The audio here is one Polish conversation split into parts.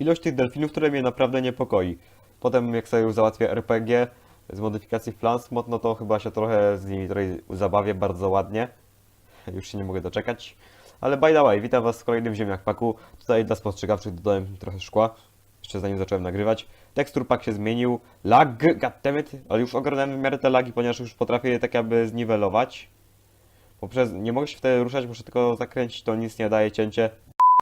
ilość tych delfinów, które mnie naprawdę niepokoi. Potem jak sobie już załatwię RPG z modyfikacji Plans Mod, no to chyba się trochę z nimi tutaj zabawię bardzo ładnie. Już się nie mogę doczekać. Ale by the way, witam was w kolejnym Ziemniak Paku. Tutaj dla spostrzegawczych dodałem trochę szkła. Jeszcze zanim zacząłem nagrywać. Tekstur pack się zmienił. Lag, goddammit. Ale już ogarnąłem w miarę te lagi, ponieważ już potrafię je tak jakby zniwelować. Poprzez... Nie mogę się wtedy ruszać, muszę tylko zakręcić, to nic nie daje cięcie.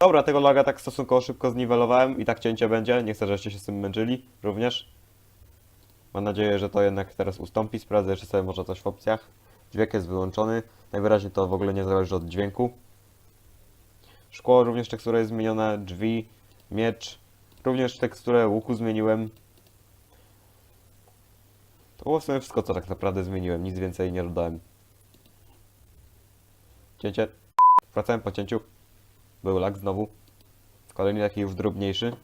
Dobra, tego laga tak stosunkowo szybko zniwelowałem i tak cięcie będzie. Nie chcę, żebyście się z tym męczyli również. Mam nadzieję, że to jednak teraz ustąpi. Sprawdzę jeszcze sobie może coś w opcjach. Dźwięk jest wyłączony. Najwyraźniej to w ogóle nie zależy od dźwięku. Szkło również tekstura jest zmieniona. Drzwi, miecz. Również teksturę łuku zmieniłem. To było w sumie wszystko, co tak naprawdę zmieniłem. Nic więcej nie dodałem. Cięcie. Wracałem po cięciu. Był lag znowu. Kolejny taki już drobniejszy.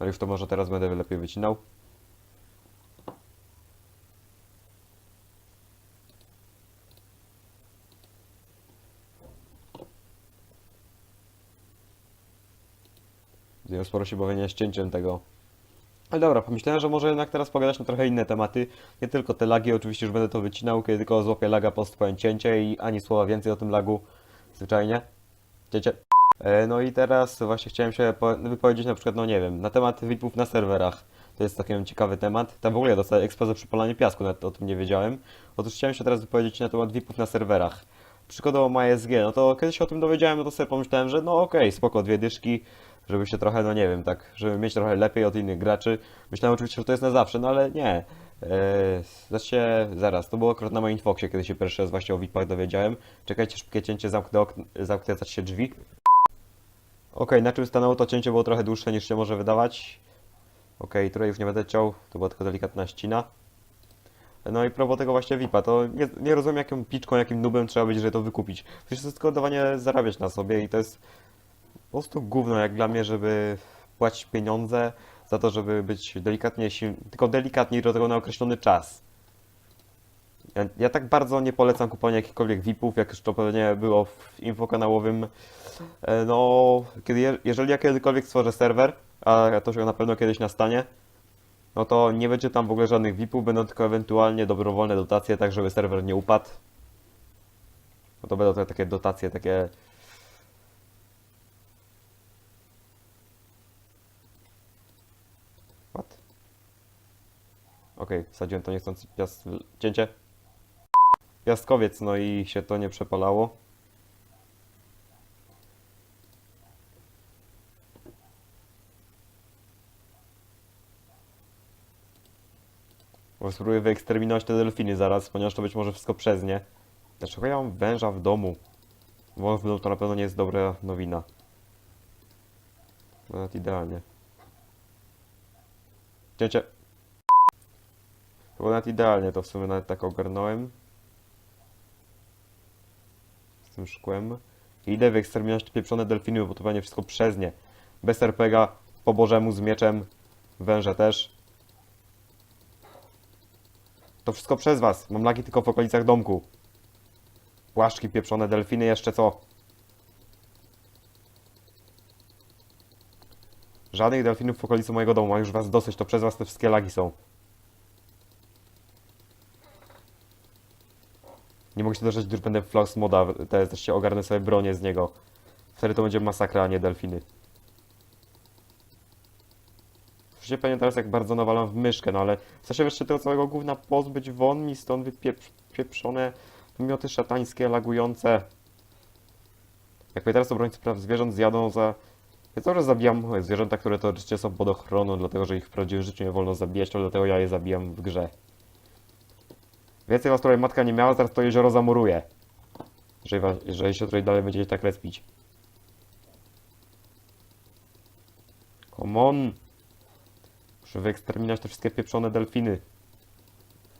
No już to może teraz będę lepiej wycinał. Zdjąłem sporo się bawienia z cięciem tego. Ale dobra, pomyślałem, że może jednak teraz pogadać na trochę inne tematy. Nie tylko te lagi, oczywiście już będę to wycinał, kiedy tylko złapię laga, postpowiem cięcie i ani słowa więcej o tym lagu. Zwyczajnie. E, No i teraz właśnie chciałem się po- wypowiedzieć na przykład, no nie wiem, na temat VIP-ów na serwerach. To jest taki ciekawy temat. Tam w ogóle dostałem ekspa za przypalanie piasku, nawet o tym nie wiedziałem. Otóż chciałem się teraz wypowiedzieć na temat VIP-ów na serwerach. Przykładowo MySG, no to kiedy się o tym dowiedziałem, no to sobie pomyślałem, że no okej, spoko, dwie dyszki, żeby się trochę, no nie wiem, tak, żeby mieć trochę lepiej od innych graczy. Myślałem oczywiście, że to jest na zawsze, no ale nie. Eee, znaczy, zaraz, to było akurat na moim Infoxie, kiedy się pierwszy raz właśnie o VIP-ach dowiedziałem. Czekajcie, szybkie cięcie, zamknę, okn- zamknę się drzwi. Okej, na czym stanęło to cięcie było trochę dłuższe niż się może wydawać. Okej, tutaj już nie będę ciął, to była tylko delikatna ścina. No i propos tego właśnie VIP-a, to nie, nie rozumiem jaką piczką, jakim nubem trzeba być, żeby to wykupić. Przecież to jest tylko dawanie zarabiać na sobie i to jest po prostu gówno jak dla mnie, żeby płacić pieniądze za to, żeby być delikatnie tylko delikatnie i do tego na określony czas. Ja, ja tak bardzo nie polecam kupowania jakichkolwiek VIP-ów, jak już to pewnie było w infokanałowym. E, No, kiedy, je- jeżeli ja kiedykolwiek stworzę serwer, a to się na pewno kiedyś nastanie, no to nie będzie tam w ogóle żadnych VIP-ów, będą tylko ewentualnie dobrowolne dotacje, tak żeby serwer nie upadł. No to będą te takie dotacje, takie... What? Okej, wsadziłem to niechcący piast... cięcie. Piastkowiec, no i się to nie przepalało. Spróbuję wyeksterminować te delfiny zaraz, ponieważ to być może wszystko przez nie. Dlaczego ja mam węża w domu? Wąż w domu to na pewno nie jest dobra nowina. No, Nawet idealnie. Cięcie. Było nawet idealnie, to w sumie nawet tak ogarnąłem. Z tym szkłem. I idę wyeksterminować te pieprzone delfiny, bo to będzie wszystko przez nie. Bez RPGa, po bożemu, z mieczem. Węże też. To wszystko przez was. Mam lagi tylko w okolicach domku. Płaszczki, pieprzone delfiny, jeszcze co? Żadnych delfinów w okolicy mojego domu, a już was dosyć, to przez was te wszystkie lagi są. Nie mogę się doczekać, w Flux moda, teraz też się ogarnę sobie bronię z niego. Wtedy to będzie masakra, a nie delfiny. Słyszycie pewnie teraz, jak bardzo nawalam w myszkę, no ale chcę się wreszcie tego całego gówna pozbyć, won mi stąd wypieprzone wymioty szatańskie, lagujące. Jak mnie teraz obrońcy praw zwierząt zjadą za... Ja cały czas zabijam zwierzęta, które teoretycznie są pod ochroną, dlatego że ich w prawdziwym życiu nie wolno zabijać, to dlatego ja je zabijam w grze. Więcej was tutaj matka nie miała, zaraz to jezioro zamuruje. Jeżeli, was, jeżeli się tutaj dalej będziecie tak respić. Come on! Muszę wyeksterminować te wszystkie pieprzone delfiny.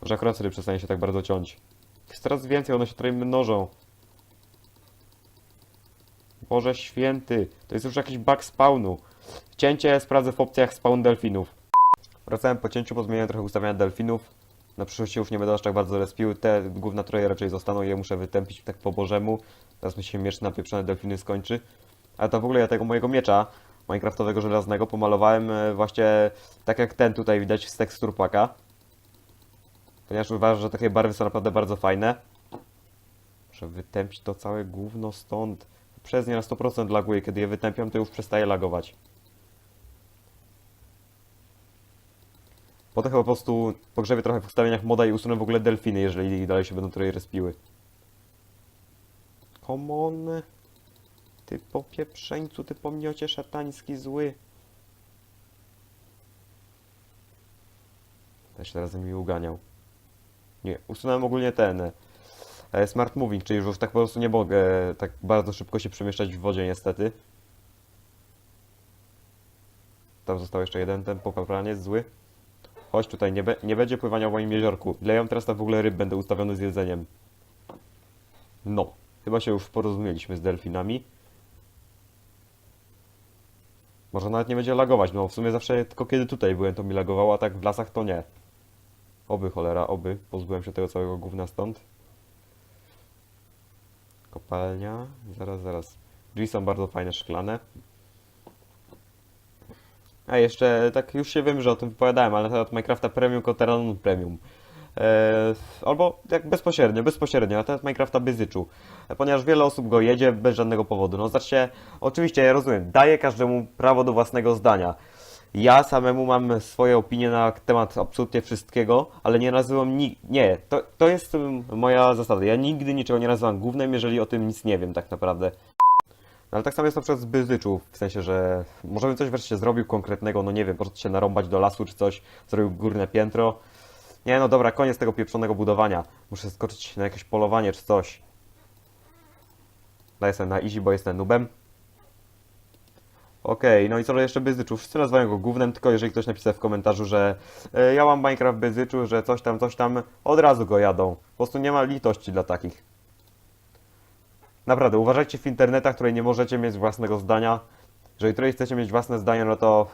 Może akurat wtedy przestanie się tak bardzo ciąć. Jest coraz więcej, one się tutaj mnożą. Boże święty, to jest już jakiś bug spawnu. Cięcie sprawdzę w opcjach spawn delfinów. Wracałem po cięciu, pozmieniałem trochę ustawienia delfinów. Na przyszłość już nie będę aż tak bardzo respił. Te główne troje raczej zostaną je muszę wytępić tak po bożemu. Teraz mi się miecz na pieprzone delfiny skończy. Ale to w ogóle ja tego mojego miecza Minecraftowego żelaznego pomalowałem e, właśnie tak jak ten tutaj widać z tekstur paka. Ponieważ uważam, że takie barwy są naprawdę bardzo fajne. Muszę wytępić to całe gówno stąd. Przez nie na 100% laguje, kiedy je wytępiam to już przestaje lagować. Potem chyba po prostu pogrzebię trochę w ustawieniach moda i usunę w ogóle delfiny, jeżeli dalej się będą tutaj respiły. Come on. Ty popieprzeńcu, ty pomniocie szatański zły. Też teraz mi uganiał. Nie, usunąłem ogólnie ten e, Smart Moving, czyli już tak po prostu nie mogę tak bardzo szybko się przemieszczać w wodzie niestety. Tam został jeszcze jeden ten popapraniec zły. Chodź tutaj, nie, be, nie będzie pływania w moim jeziorku. Ile teraz tak w ogóle ryb będę ustawiony z jedzeniem? No, chyba się już porozumieliśmy z delfinami. Może nawet nie będzie lagować, no w sumie zawsze tylko kiedy tutaj byłem to mi lagowało, a tak w lasach to nie. Oby cholera, oby. Pozbyłem się tego całego gówna stąd. Kopalnia. Zaraz, zaraz. Drzwi są bardzo fajne, szklane. A jeszcze, tak już się wiem, że o tym wypowiadałem, ale na temat Minecrafta Premium kontra Premium. Eee, albo jak bezpośrednio, bezpośrednio, na temat Minecrafta Byzyczu. E, Ponieważ wiele osób go jedzie bez żadnego powodu. No znacznie, oczywiście ja rozumiem, daję każdemu prawo do własnego zdania. Ja samemu mam swoje opinie na temat absolutnie wszystkiego, ale nie nazywam ni... Nie, to, to jest moja zasada. Ja nigdy niczego nie nazywam głównym, jeżeli o tym nic nie wiem tak naprawdę. No, ale tak samo jest na przykład z Byzyczu, w sensie, że może bym coś wreszcie zrobił konkretnego, no nie wiem, poszedł się narąbać do lasu czy coś, zrobił górne piętro. Nie no dobra, koniec tego pieprzonego budowania. Muszę skoczyć na jakieś polowanie czy coś. Daję sobie na easy, bo jestem nubem. Okej, no i co jeszcze Byzyczu? Wszyscy nazywają go gównem, tylko jeżeli ktoś napisał w komentarzu, że e, ja mam Minecraft Byzyczu, że coś tam, coś tam, od razu go jadą. Po prostu nie ma litości dla takich. Naprawdę, uważajcie w internetach, której nie możecie mieć własnego zdania. Jeżeli której chcecie mieć własne zdanie, no to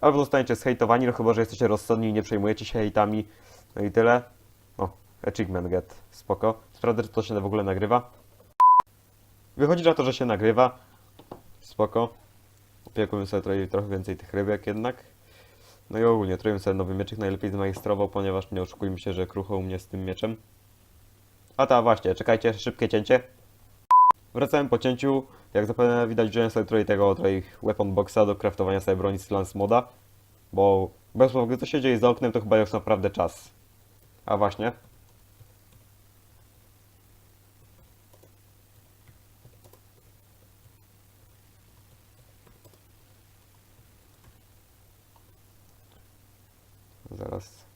albo zostaniecie zhejtowani, no chyba, że jesteście rozsądni i nie przejmujecie się hejtami. No i tyle. O, achievement get, spoko. Sprawdzę, czy to się w ogóle nagrywa. Wychodzi na to, że się nagrywa. Spoko. Opiekuję sobie trochę, trochę więcej tych rybek jednak. No i ogólnie troję sobie nowy mieczyk, najlepiej zmajstrował, ponieważ nie oszukujmy się, że krucho u mnie z tym mieczem. A ta właśnie, czekajcie, szybkie cięcie. Wracałem po cięciu, jak zapewne widać, wziąłem sobie tutaj tego tutaj weapon boxa do craftowania sobie broni z Lance Moda. Bo bez powodu co się dzieje za oknem, to chyba już naprawdę czas. A właśnie. Zaraz.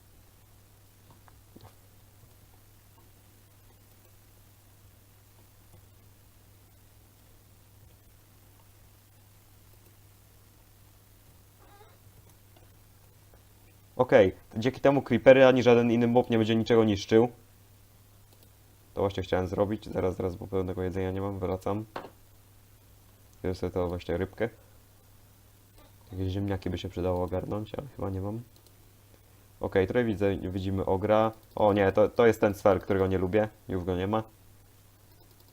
Okej, dzięki temu creepery ani żaden inny mob nie będzie niczego niszczył. To właśnie chciałem zrobić. Zaraz, zaraz, bo pełnego jedzenia nie mam, wracam. Zjem sobie to właśnie rybkę. Jakieś ziemniaki by się przydało ogarnąć, ale chyba nie mam. Okej, tutaj widzę, widzimy ogra. O nie, to, to jest ten sfer, którego nie lubię. Już go nie ma.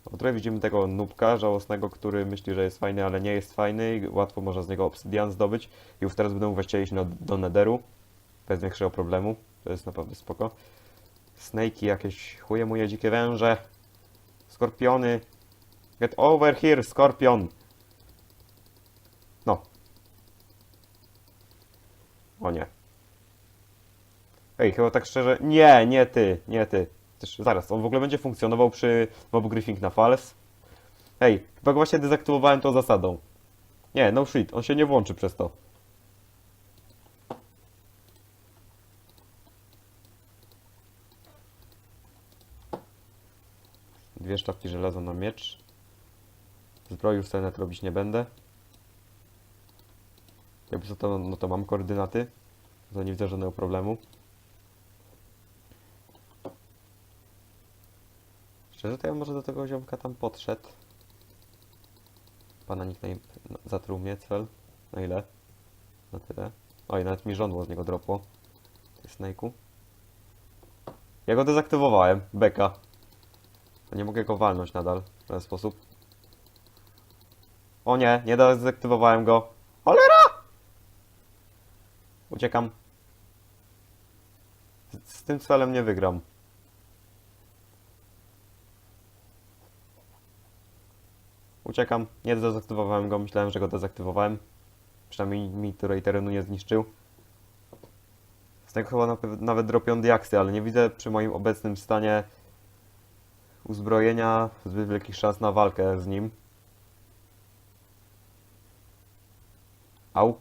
O, tutaj widzimy tego nubka żałosnego, który myśli, że jest fajny, ale nie jest fajny i łatwo można z niego obsydian zdobyć. Już teraz będę właściwie iść no, do netheru. Bez większego problemu. To jest naprawdę spoko. Snake'i jakieś, chuje moje dzikie węże. Skorpiony. Get over here, skorpion. No. O nie. Ej, chyba tak szczerze... Nie, nie ty, nie ty. Też, zaraz, on w ogóle będzie funkcjonował przy mob griefing na false? Ej, chyba właśnie dezaktywowałem tą zasadą. Nie, no shit, on się nie włączy przez to. Dwie sztabki żelaza na miecz. Zbroi już sobie robić nie będę. Jakby co to, no to mam koordynaty. To nie widzę żadnego problemu. Szczerze to ja może do tego ziomka tam podszedł. Pana nickname no, zatruł mnie cel. Na ile? Na tyle. Oj, nawet mi żądło z niego dropło. Snake'u. Ja go dezaktywowałem. Beka. Nie mogę go walnąć nadal w ten sposób. O nie, nie dezaktywowałem go. Cholera! Uciekam. Z, z tym celem nie wygram. Uciekam. Nie dezaktywowałem go. Myślałem, że go dezaktywowałem. Przynajmniej mi tutaj terenu nie zniszczył. Z tego chyba nawet dropią diaksy, ale nie widzę przy moim obecnym stanie uzbrojenia zbyt wielkich szans na walkę z nim. Au.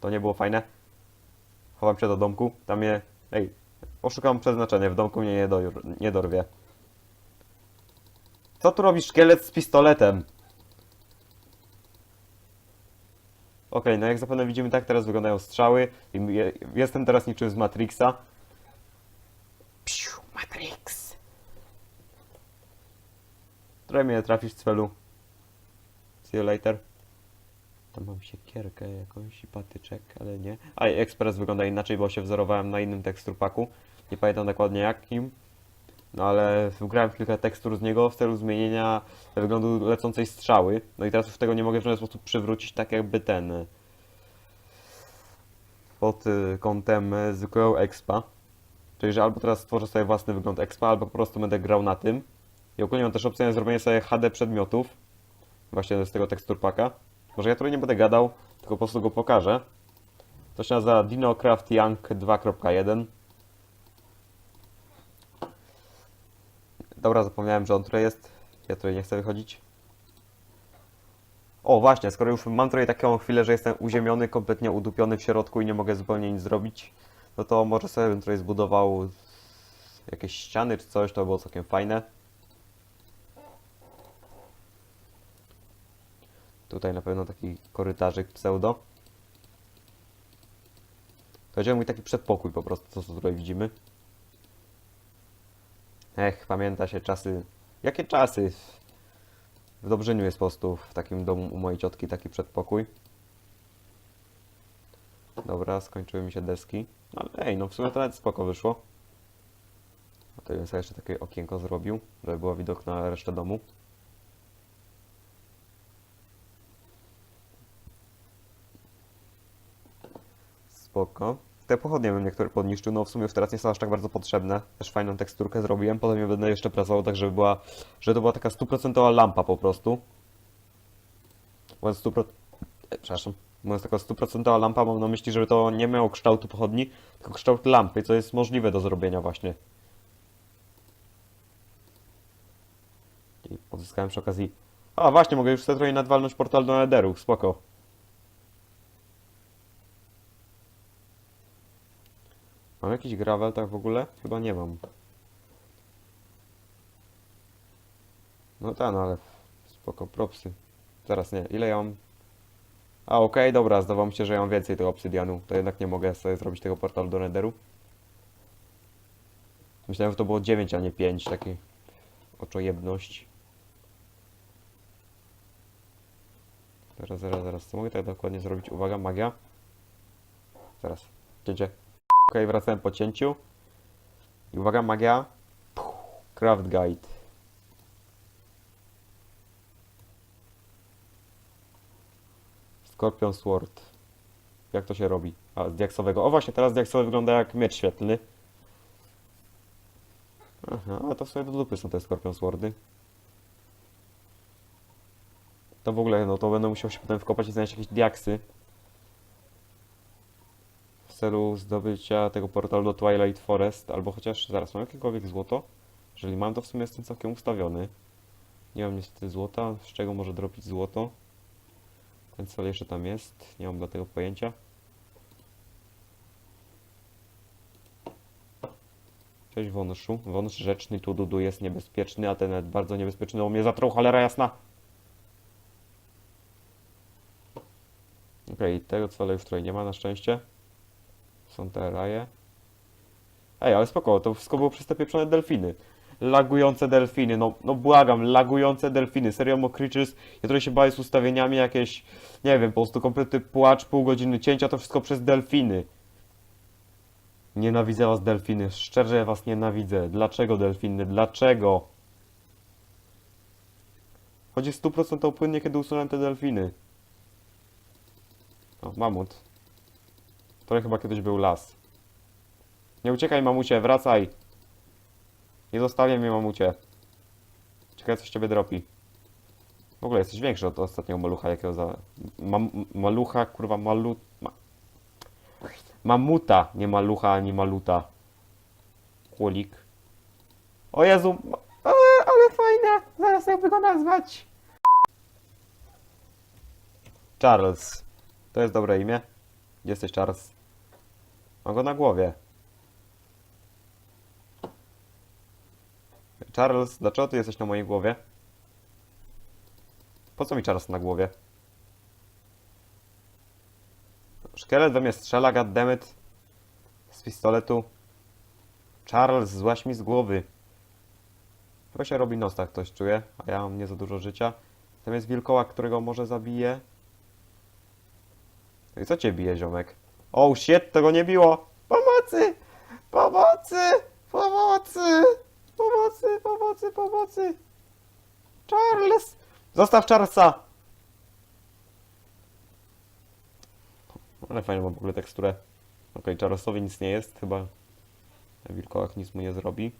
To nie było fajne. Chowam się do domku. Tam je... Ej, oszukam przeznaczenie. W domku mnie nie, do... nie dorwie. Co tu robi szkielet z pistoletem? Okej, no jak zapewne widzimy, tak teraz wyglądają strzały. Jestem teraz niczym z Matrixa. Psiu, Matrix. Trochę mnie trafisz w celu. See you later. Tam mam siekierkę jakąś i patyczek, ale nie. A ekspres wygląda inaczej, bo się wzorowałem na innym teksturpaku. Nie pamiętam dokładnie jakim. No ale wgrałem kilka tekstur z niego w celu zmienienia wyglądu lecącej strzały. No i teraz już tego nie mogę w żaden sposób przywrócić tak jakby ten y, pod y, kątem y, zwykłego expa. Czyli, że albo teraz stworzę sobie własny wygląd expa, albo po prostu będę grał na tym. I ogólnie mam też opcję na zrobienie sobie HD przedmiotów. Właśnie z tego teksturpaka. Może ja tutaj nie będę gadał, tylko po prostu go pokażę. To się nazywa DinoCraft Young 2.1. Dobra, zapomniałem, że on tutaj jest. Ja tutaj nie chcę wychodzić. O, właśnie, skoro już mam tutaj taką chwilę, że jestem uziemiony, kompletnie udupiony w środku i nie mogę zupełnie nic zrobić, no to może sobie bym tutaj zbudował jakieś ściany czy coś, to by było całkiem fajne. Tutaj na pewno taki korytarzyk pseudo. Będzie mój taki przedpokój po prostu, co tutaj widzimy. Ech, pamięta się czasy. Jakie czasy? W Dobrzyniu jest po prostu w takim domu u mojej ciotki taki przedpokój. Dobra, skończyły mi się deski. No, ale ej, no w sumie to nawet spoko wyszło. A to bym sobie jeszcze takie okienko zrobił, żeby było widok na resztę domu. Spoko. Te pochodnie bym niektóre podniszczył, no w sumie teraz nie są aż tak bardzo potrzebne. Też fajną teksturkę zrobiłem, potem ją będę jeszcze pracował tak, żeby była, żeby to była taka stuprocentowa lampa po prostu. Mówiąc stupro... e, Przepraszam. Mówiąc taka stuprocentowa lampa, mam na myśli, żeby to nie miało kształtu pochodni, tylko kształt lampy, co jest możliwe do zrobienia właśnie. I pozyskałem przy okazji... A właśnie, mogę już sobie trochę nadwalnąć portal do Netheru, spoko. Mam jakiś gravel tak w ogóle? Chyba nie mam. No tak, no ale spoko, propsy. Zaraz nie, ile ja mam? A okej, dobra, zdawało mi się, że ja mam więcej tego obsydianu. To jednak nie mogę sobie zrobić tego portalu do Netheru. Myślałem, że to było 9, a nie 5, taki oczojebność. Zaraz, zaraz, zaraz, co mogę tak dokładnie zrobić? Uwaga, magia. Zaraz, cięcie. Okej, wracałem po cięciu. I uwaga, magia. Puh, Craft Guide. Scorpion Sword. Jak to się robi? A, z diaksowego. O właśnie, teraz diaksowy wygląda jak miecz świetlny. Aha, a to sobie do dupy są te Scorpion Swordy. To w ogóle, no to będę musiał się potem wkopać i znaleźć jakieś diaksy. Celu zdobycia tego portalu do Twilight Forest, albo chociaż, zaraz, mam jakiekolwiek złoto? Jeżeli mam, to w sumie jestem całkiem ustawiony. Nie mam niestety złota, z czego może dropić złoto. Ten cel jeszcze tam jest, nie mam dla tego pojęcia. Cześć wąszu. Wąż rzeczny tu dudu jest niebezpieczny, a ten bardzo niebezpieczny, bo mnie zatruł cholera jasna. Okej, tego celu już tutaj nie ma na szczęście. Są te raje. Ej, ale spoko, to wszystko było przez te pieprzone delfiny. Lagujące delfiny, no, no błagam, lagujące delfiny. Serio Mo Creatures, ja trochę się bawię z ustawieniami jakieś, nie wiem, po prostu kompletny płacz, pół godziny cięcia, to wszystko przez delfiny. Nienawidzę was delfiny, szczerze was nienawidzę. Dlaczego delfiny? Dlaczego? Chodzi 100% płynnie, kiedy usunąłem te delfiny. O, mamut. To chyba kiedyś był las. Nie uciekaj, mamucie, wracaj! Nie zostawię mnie, mamucie. Czekaj, coś ciebie dropi. W ogóle jesteś większy od ostatniego malucha, jakiego za... Mam, malucha, kurwa, malu... Ma... Mamuta, nie malucha, ani maluta. Kłolik. O Jezu! ma- E, ale fajne! Zaraz jakby go nazwać. Charles. To jest dobre imię. Jesteś, Charles? Mam go na głowie. Charles, dlaczego ty jesteś na mojej głowie? Po co mi Charles na głowie? Szkielet we mnie strzela, goddammit. Z pistoletu. Charles, złaś mi z głowy. Chyba się robi nos, tak ktoś czuje, a ja mam nie za dużo życia. Tam jest wilkołak, którego może zabiję. No i co cię bije, ziomek? Oh shit, tego nie biło! Pomocy! Pomocy! Pomocy! Pomocy, pomocy, pomocy! Charles! Zostaw Charlesa! Ale fajną mam w ogóle teksturę. Okej, Charlesowi nic nie jest, chyba wilkołak nic mu nie zrobi.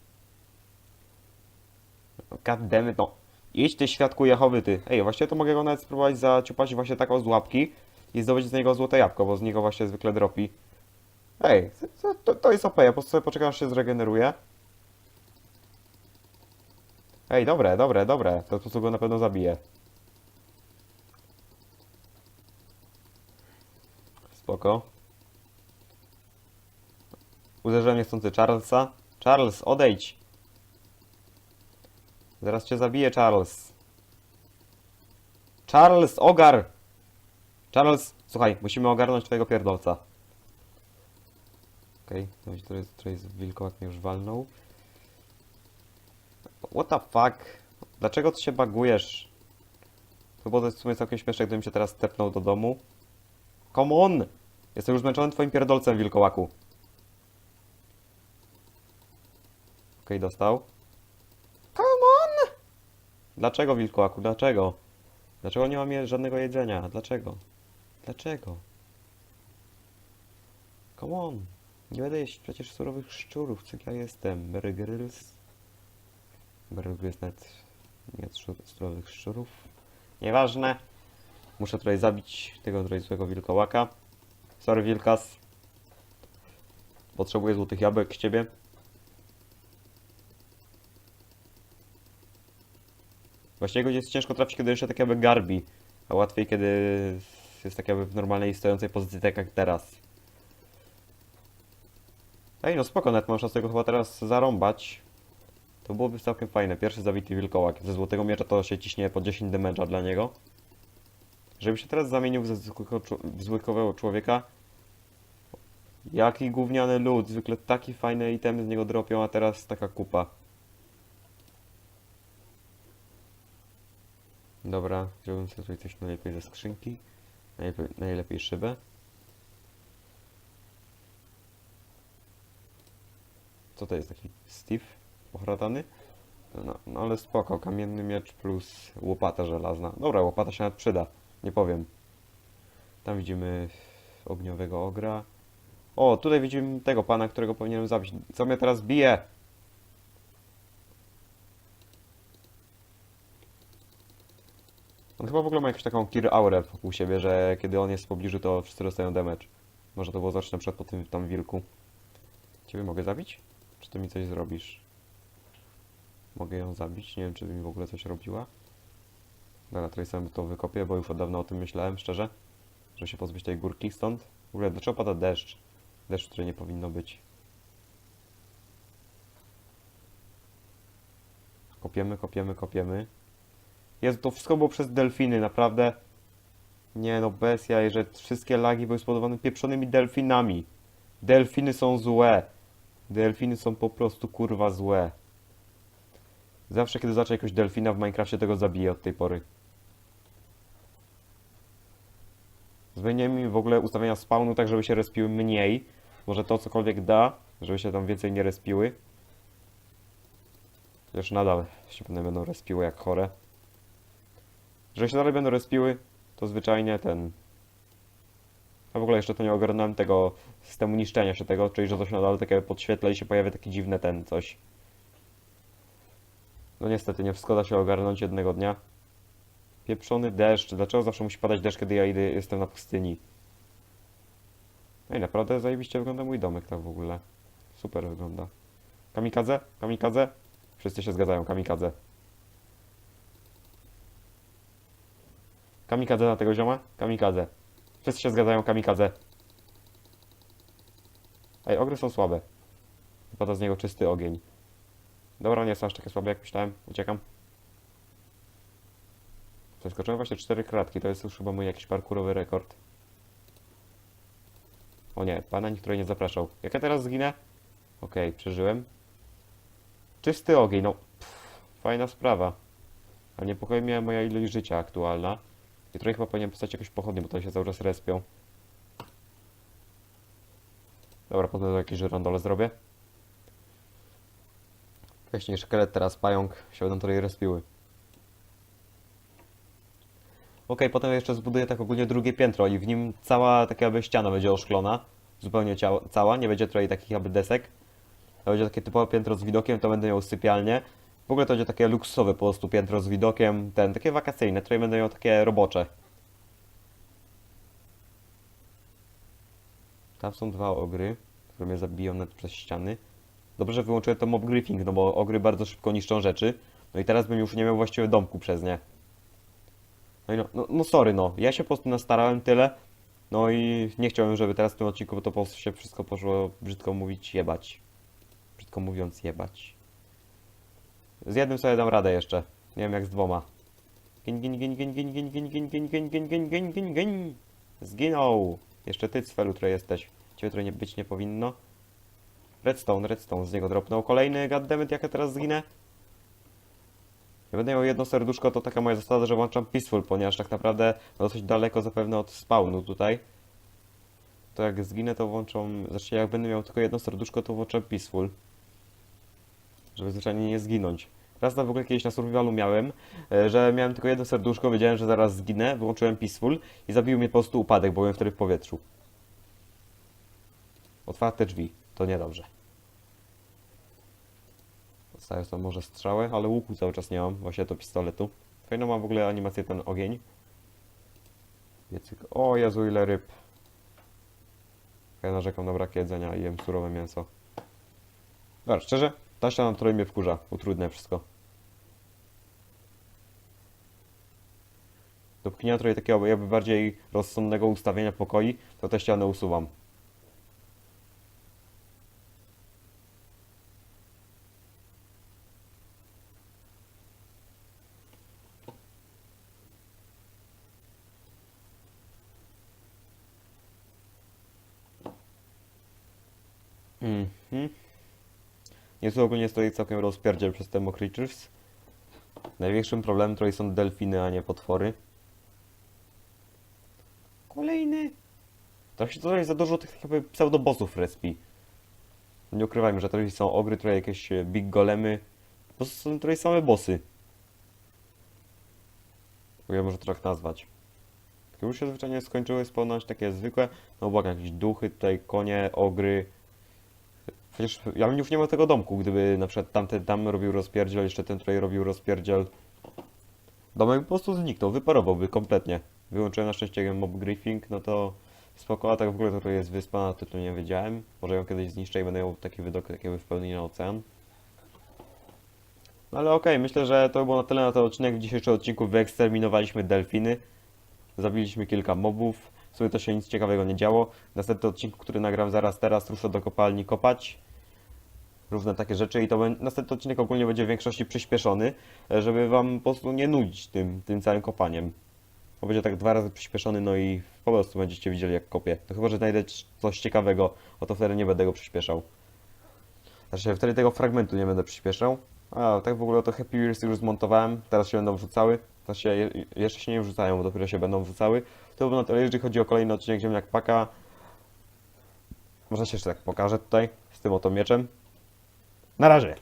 God damn it, no. Idź ty świadku Jehowy, ty. Ej, właściwie to mogę go nawet spróbować zaciupać właśnie taką z łapki i zdobyć z niego złote jabłko, bo z niego właśnie zwykle dropi. Ej, to, to, jest OP, ja po prostu sobie poczekam, aż się zregeneruje. Ej, dobre, dobre, dobre. To po prostu go na pewno zabije. Spoko. Uderzyłem niechcący Charlesa. Charles, odejdź! Zaraz cię zabiję, Charles. Charles, ogar! Charles, słuchaj, musimy ogarnąć twojego pierdolca. Okej, okay, to jest, to jest wilkołak mnie już walnął. What the fuck? Dlaczego ty się bagujesz? To było w sumie całkiem śmieszne, gdybym cię teraz tepnął do domu. Come on! Jestem już zmęczony twoim pierdolcem, wilkołaku. Okej, dostał. Come on! Dlaczego, wilkołaku? Dlaczego? Dlaczego nie mam żadnego jedzenia? Dlaczego? Dlaczego? Come on! Nie będę jeść przecież surowych szczurów, co ja jestem. Bear Grylls nawet nie surowych szczurów. Nieważne. Muszę tutaj zabić tego tutaj złego wilkołaka. Sorry, wilkas. Potrzebuję złotych jabłek z ciebie. Właściwie go jest ciężko trafić, kiedy jeszcze tak jakby garbi, a łatwiej, kiedy jest tak jakby w normalnej stojącej pozycji, tak jak teraz. Ej, no spoko, nawet mam szansę go chyba teraz zarąbać. To byłoby całkiem fajne. Pierwszy zabity wilkołak. Ze złotego miecza to się ciśnie po 10 damage'a dla niego. Żeby się teraz zamienił ze zwykłego, w zwykłego człowieka. Jaki gówniany lud. Zwykle takie fajne itemy z niego dropią, a teraz taka kupa. Dobra, wziąłem sobie tutaj coś najlepiej ze skrzynki. Najlepiej, najlepiej szybę. Co to jest taki Steve pochratany? No, no ale spoko, kamienny miecz plus łopata żelazna. Dobra, łopata się nawet przyda, nie powiem. Tam widzimy ogniowego ogra. O, tutaj widzimy tego pana, którego powinienem zabić. Co mnie teraz bije? On chyba w ogóle ma jakąś taką kill aurę wokół siebie, że kiedy on jest w pobliżu, to wszyscy dostają damage. Może to było zacznę na przykład po tym tam wilku. Ciebie mogę zabić? Czy ty mi coś zrobisz? Mogę ją zabić? Nie wiem, czy mi w ogóle coś robiła. Dobra, tutaj sobie to wykopię, bo już od dawna o tym myślałem, szczerze. Że się pozbyć tej górki stąd. W ogóle, dlaczego pada deszcz? Deszcz, który nie powinno być. Kopiemy, kopiemy, kopiemy. Jezu, to wszystko było przez delfiny, naprawdę. Nie no, bez jaj, że wszystkie lagi były spowodowane pieprzonymi delfinami. Delfiny są złe. Delfiny są po prostu kurwa złe. Zawsze kiedy zobaczę jakiegoś delfina w Minecrafcie, tego zabiję od tej pory. Zmienię mi w ogóle ustawienia spawnu tak, żeby się respiły mniej. Może to cokolwiek da, żeby się tam więcej nie respiły. Chociaż nadal się pewnie będą respiły jak chore. Jeżeli się dalej będą respiły, to zwyczajnie ten... A w ogóle jeszcze to nie ogarnąłem tego systemu niszczenia się tego, czyli że to się nadal takie podświetla i się pojawia taki dziwny ten coś. No niestety, nie wszystko da się ogarnąć jednego dnia. Pieprzony deszcz. Dlaczego zawsze musi padać deszcz, kiedy ja idę, jestem na pustyni? Ej, naprawdę zajebiście wygląda mój domek tak w ogóle. Super wygląda. Kamikadze? Kamikadze? Wszyscy się zgadzają, kamikadze. Kamikadze na tego zioma? Kamikadze. Wszyscy się zgadzają, kamikadze. Ej, ogry są słabe. Wypada z niego czysty ogień. Dobra, nie są aż takie słabe jak myślałem. Uciekam. Przeskoczyłem właśnie cztery kratki, to jest już chyba mój jakiś parkurowy rekord. O nie, pana nikt nie zapraszał. Jak ja teraz zginę? Okej, przeżyłem. Czysty ogień, no. Pff, fajna sprawa. Ale niepokoi mnie moja ilość życia aktualna. I tutaj chyba powinien postać jakoś pochodnie, bo to się cały czas respią. Dobra, potem jakieś żyrandole zrobię. Wcześniej szkielet, teraz pająk się będą tutaj respiły. Okej, potem jeszcze zbuduję tak ogólnie drugie piętro i w nim cała taka jakby ściana będzie oszklona. Zupełnie cała, nie będzie tutaj takich jakby desek. To będzie takie typowe piętro z widokiem, to będę miał sypialnię. W ogóle to będzie takie luksusowe po prostu piętro z widokiem, ten, takie wakacyjne, tutaj miał takie robocze. Tam są dwa ogry, które mnie zabiją nawet przez ściany. Dobrze, że wyłączyłem to mob griefing, no bo ogry bardzo szybko niszczą rzeczy. No i teraz bym już nie miał właściwie domku przez nie. No i no, no, no sorry no, ja się po prostu nastarałem tyle. No i nie chciałem, żeby teraz w tym odcinku to po prostu się wszystko poszło, brzydko mówić, jebać. Brzydko mówiąc, jebać. Z jednym sobie dam radę jeszcze. Nie wiem jak z dwoma. Gin, gin, gin, gin, gin, gin, gin, gin, gin, gin, gin, gin, gin, gin, gin. Zginął. Jeszcze ty, Sfelu, który jesteś. Ciebie tutaj nie być nie powinno. Redstone, redstone, z niego dropnął. Kolejny goddammit, jak ja teraz zginę. Ja będę miał jedno serduszko, to taka moja zasada, że włączam peaceful, ponieważ tak naprawdę dosyć daleko zapewne od spawnu tutaj. To jak zginę, to włączam... Znaczy, jak będę miał tylko jedno serduszko, to włączam peaceful. Żeby zwyczajnie nie zginąć. Raz na w ogóle kiedyś na survivalu miałem, e, że miałem tylko jedno serduszko, wiedziałem, że zaraz zginę, wyłączyłem peaceful i zabił mnie po prostu upadek, bo byłem wtedy w powietrzu. Otwarte drzwi, to niedobrze. Dostaję tam może strzały, ale łuku cały czas nie mam, właśnie to pistoletu. Fajną mam w ogóle animację ten ogień. Piecyk. O Jezu, ile ryb. Ja narzekam na brak jedzenia i jem surowe mięso. Dobra, szczerze, ta ściana, której mnie wkurza, utrudnia wszystko. Dopóki nie ma trochę takiego jakby bardziej rozsądnego ustawienia pokoi, to te ściany usuwam. Mhm. Jest tu ogólnie stoi całkiem rozpierdziel przez Temo Creatures. Największym problemem tutaj są delfiny, a nie potwory. Kolejny. To się tutaj za dużo tych jakby pseudobossów respi. Nie ukrywajmy, że tutaj są ogry, tutaj jakieś e, big golemy. Po prostu są tutaj same bossy. Ja może to tak nazwać. Już się zwyczajnie skończyły spełniać takie zwykłe, no błagam, jakieś duchy, tutaj konie, ogry. Przecież ja bym już nie miał tego domku, gdyby na przykład tamten tam robił rozpierdziel, jeszcze ten tutaj robił rozpierdziel. Domek po prostu zniknął, wyparowałby kompletnie. Wyłączyłem na szczęście mob griefing, no to spoko, a tak w ogóle to jest wyspa, to tu nie wiedziałem. Może ją kiedyś zniszczę i będę miał taki widok jakby w pełni na ocean. No ale okej, myślę, że to było na tyle na ten odcinek. W dzisiejszym odcinku wyeksterminowaliśmy delfiny. Zabiliśmy kilka mobów. W sumie to się nic ciekawego nie działo. W następnym odcinku, który nagram zaraz teraz, ruszę do kopalni kopać. Różne takie rzeczy i to bę- następny odcinek ogólnie będzie w większości przyspieszony, e, żeby wam po prostu nie nudzić tym, tym całym kopaniem. Bo będzie tak dwa razy przyspieszony, no i po prostu będziecie widzieli jak kopię. No chyba, że znajdę coś ciekawego, o to wtedy nie będę go przyspieszał. Znaczy wtedy tego fragmentu nie będę przyspieszał. A tak w ogóle to Happy Wheels już zmontowałem, teraz się będą wrzucały. Znaczy je, jeszcze się nie wrzucają, bo dopiero się będą wrzucały. To było na tyle, jeżeli chodzi o kolejny odcinek Ziemniak Paka. Może się jeszcze tak pokażę tutaj, z tym oto mieczem. Na razie!